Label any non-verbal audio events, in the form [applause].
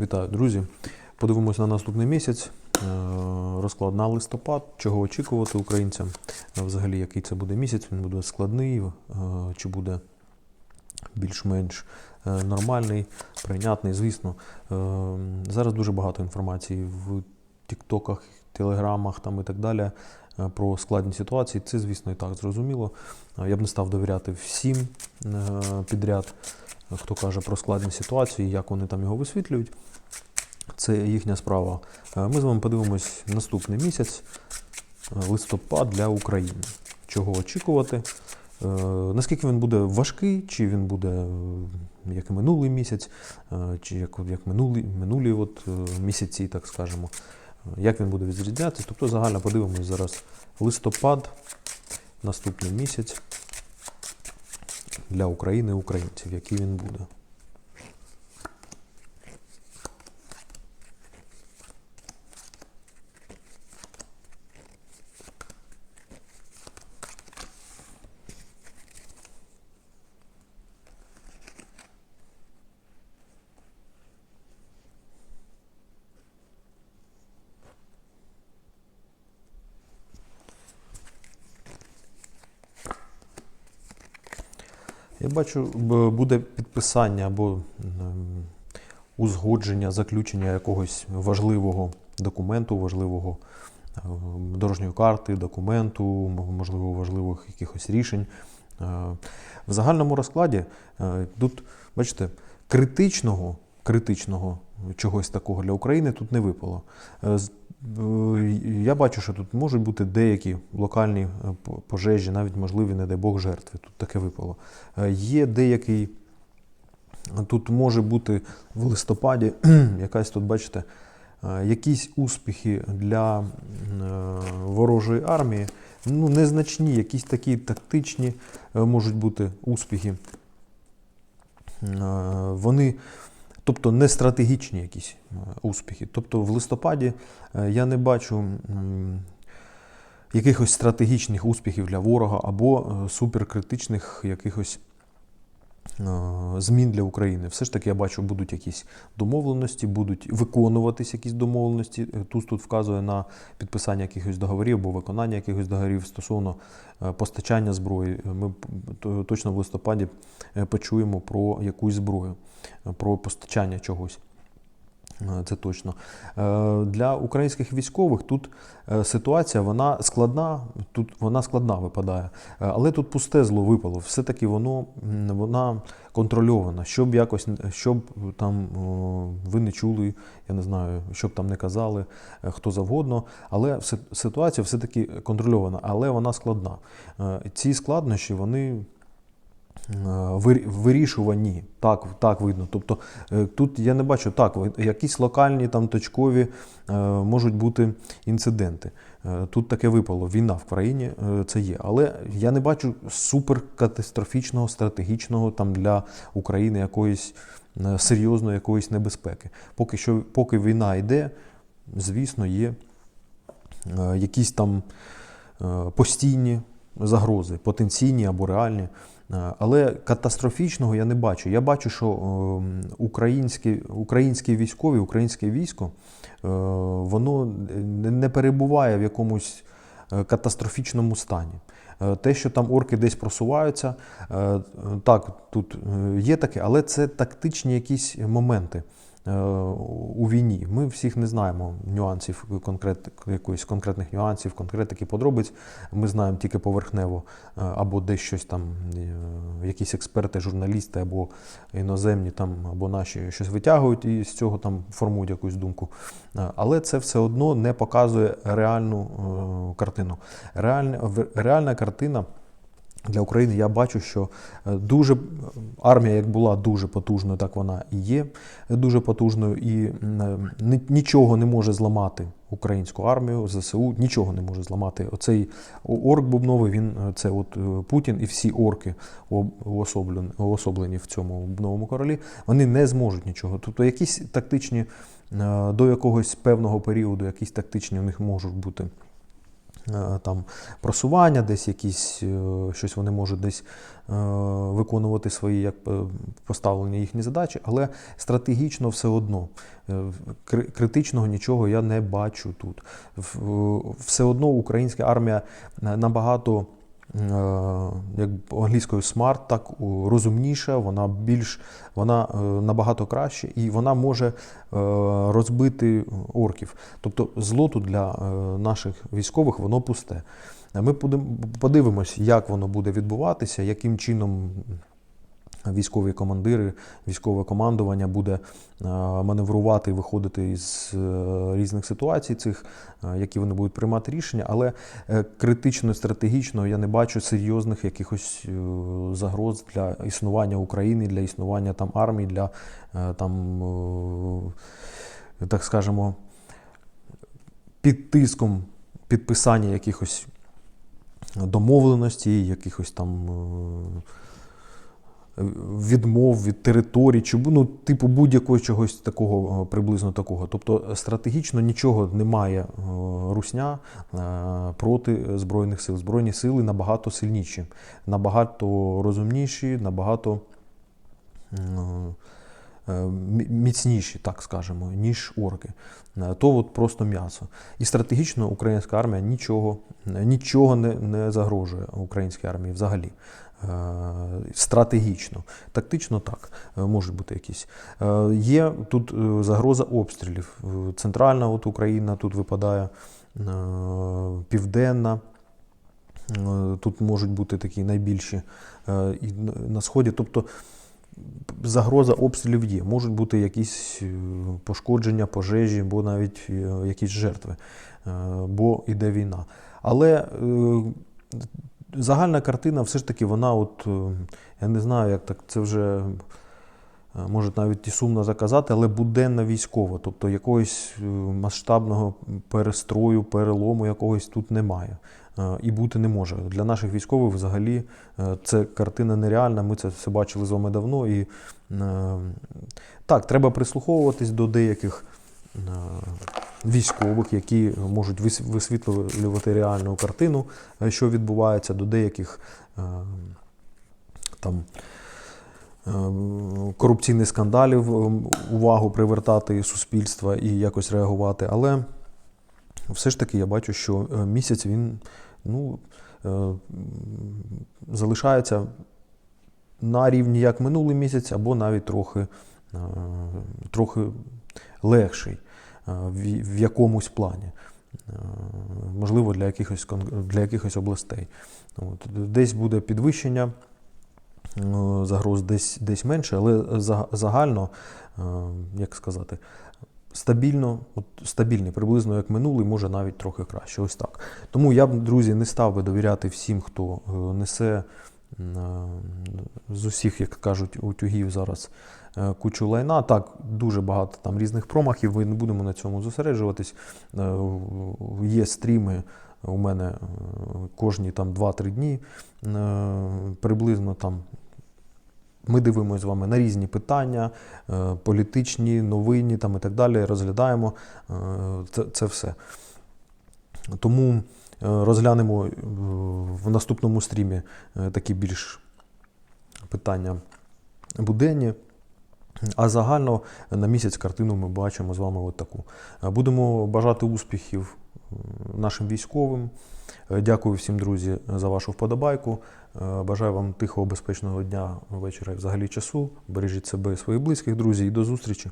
Вітаю, друзі. Подивимось на наступний місяць. Е, Розклад на листопад. Чого очікувати українцям? Е, Взагалі, який це буде місяць? Він буде складний, е, чи буде більш-менш нормальний, прийнятний. Звісно, зараз дуже багато інформації в Тіктоках, Телеграмах там і так далі про складні ситуації. Це, звісно, і так зрозуміло. Я б не став довіряти всім підряд, хто каже про складні ситуації, як вони там його висвітлюють. Це їхня справа. Е, Ми з вами подивимось наступний місяць, е, листопад для України. Чого очікувати? Е, Наскільки він буде важкий, чи він буде як минулий місяць, чи як, як минулі, минулі от, місяці, так скажемо. Як він буде відрізнятися? Тобто загально подивимось зараз листопад, наступний місяць для України і українців, який він буде. Я бачу, буде підписання або узгодження, заключення якогось важливого документу, важливого е, дорожньої карти, документу, можливо, важливих якихось рішень. Е, В загальному розкладі е, тут, бачите, критичного, критичного чогось такого для України тут не випало. Е, е, Я бачу, що тут можуть бути деякі локальні е, пожежі, навіть можливі, не дай Бог, жертви. Тут таке випало. Є деякий, тут може бути в листопаді, [clears throat] якась тут, бачите, якісь успіхи для ворожої армії. Ну, незначні, якісь такі тактичні можуть бути успіхи. Вони, тобто не стратегічні якісь е, успіхи. Тобто в листопаді е, я не бачу якихось стратегічних успіхів для ворога або е, суперкритичних якихось змін для України. Все ж таки, я бачу, будуть якісь домовленості, будуть виконуватись якісь домовленості. Е, Туз тут вказує на підписання якихось договорів або виконання якихось договорів стосовно е, постачання зброї. Е, Ми точно в листопаді е, почуємо про якусь зброю, е, про постачання чогось. Е, Це точно. Е, Для українських військових тут е, ситуація вона складна, тут вона складна випадає. Але тут пусте зло випало. Все-таки воно вона контрольована. Щоб якось щоб там ви не чули, я не знаю, щоб там не казали хто завгодно. Але ситуація все-таки контрольована, але вона складна. Ці складнощі вони вирішувані. Так, так видно. Тобто е, тут я не бачу так, якісь локальні там точкові е, можуть бути інциденти. Е, Тут таке випало. Війна в країні е, це є. Але я не бачу суперкатастрофічного, стратегічного там для України якоїсь е, серйозної якоїсь небезпеки. Поки що, поки війна йде, звісно, є е, якісь там е, постійні загрози, потенційні або реальні. Е, Але катастрофічного я не бачу. Я бачу, що е, українські, українські військові, українське військо, е, воно не перебуває в якомусь катастрофічному стані. Те, що там орки десь просуваються, так, тут є таке, але це тактичні якісь моменти у війні. Ми всіх не знаємо нюансів, конкрет, якоїсь конкретних нюансів, конкретики подробиць. Ми знаємо тільки поверхнево, е, або десь щось там, е, якісь експерти, журналісти, або іноземні там, або наші щось витягують і з цього там формують якусь думку. Е, Але це все одно не показує реальну е, картину. Реальна, реальна картина. Для України я бачу, що е, дуже армія, як була дуже потужною, так вона і є дуже потужною, і е, нічого не може зламати українську армію, ЗСУ, нічого не може зламати. Оцей орк бубновий, він е, це от е, Путін і всі орки уособлені, в цьому бубновому королі, вони не зможуть нічого. Тобто якісь тактичні е, до якогось певного періоду, якісь тактичні у них можуть бути е, там просування, десь якісь е, щось вони можуть десь е, виконувати свої як е, поставлені їхні задачі, але стратегічно все одно е, критичного нічого я не бачу тут. Все одно українська армія е, набагато. Е, Як англійською smart, так розумніша, вона більш вона е, набагато краще і вона може е, розбити орків. Тобто зло тут для наших військових воно пусте. Ми подивимось, як воно буде відбуватися, яким чином військові командири, військове командування буде е, маневрувати виходити із е, різних ситуацій, цих, е, які вони будуть приймати рішення, але критично, стратегічно я не бачу серйозних якихось загроз для існування України, для існування там армії, для там, так скажемо, під тиском підписання якихось домовленостей, якихось там. Відмов від територій, чи ну, типу будь-якого чогось такого, е, приблизно такого. Тобто стратегічно нічого немає е, русня е, проти Збройних сил. Збройні сили набагато сильніші, набагато розумніші, набагато міцніші, так скажемо, ніж орки. Е, То от просто м'ясо. І стратегічно українська армія нічого, нічого не, не загрожує українській армії взагалі. Е, Стратегічно, тактично так, е, можуть бути якісь. Е, Є тут е, загроза обстрілів. Е, Центральна от Україна тут випадає, е, південна. Е, Тут можуть бути такі найбільші е, і на сході. Тобто загроза обстрілів є. Можуть бути якісь е, пошкодження, пожежі, або навіть е, якісь жертви, е, бо йде війна. Але загальна картина все ж таки, вона, от, я не знаю, як так, це вже. Е, Може навіть і сумно заказати, але буденна військова, тобто якогось е, масштабного перестрою, перелому якогось тут немає е, і бути не може. Для наших військових взагалі це картина нереальна. Ми це все бачили з вами давно. І так, треба прислуховуватись до деяких військових, які можуть висвітлювати реальну картину, що відбувається, до деяких там. Е, Корупційних скандалів е, увагу привертати суспільства і якось реагувати. Але все ж таки я бачу, що е, місяць він ну, залишається на рівні як минулий місяць, або навіть трохи, трохи легший в, якомусь плані. Можливо, для якихось, для якихось областей. От. Десь буде підвищення загроз, десь, десь менше, але загально, е, як сказати, стабільно, от стабільний, приблизно як минулий, може навіть трохи краще. Ось так. Тому я б, друзі, не став би довіряти всім, хто е, несе е, з усіх, як кажуть, утюгів зараз кучу лайна. Так, дуже багато там різних промахів. Ми не будемо на цьому зосереджуватись. Є стріми. У мене кожні там 2-3 дні приблизно там ми дивимося з вами на різні питання, е, політичні, новинні там і так далі. Розглядаємо е, це, це все. Тому е, розглянемо в наступному стрімі такі більш питання буденні. А загально на місяць картину ми бачимо з вами от таку. Е, Будемо бажати успіхів нашим військовим. Е, Дякую всім, друзі, за вашу вподобайку. Е, Бажаю вам тихого, безпечного дня, вечора і взагалі часу. Бережіть себе і своїх близьких, друзі, і до зустрічі.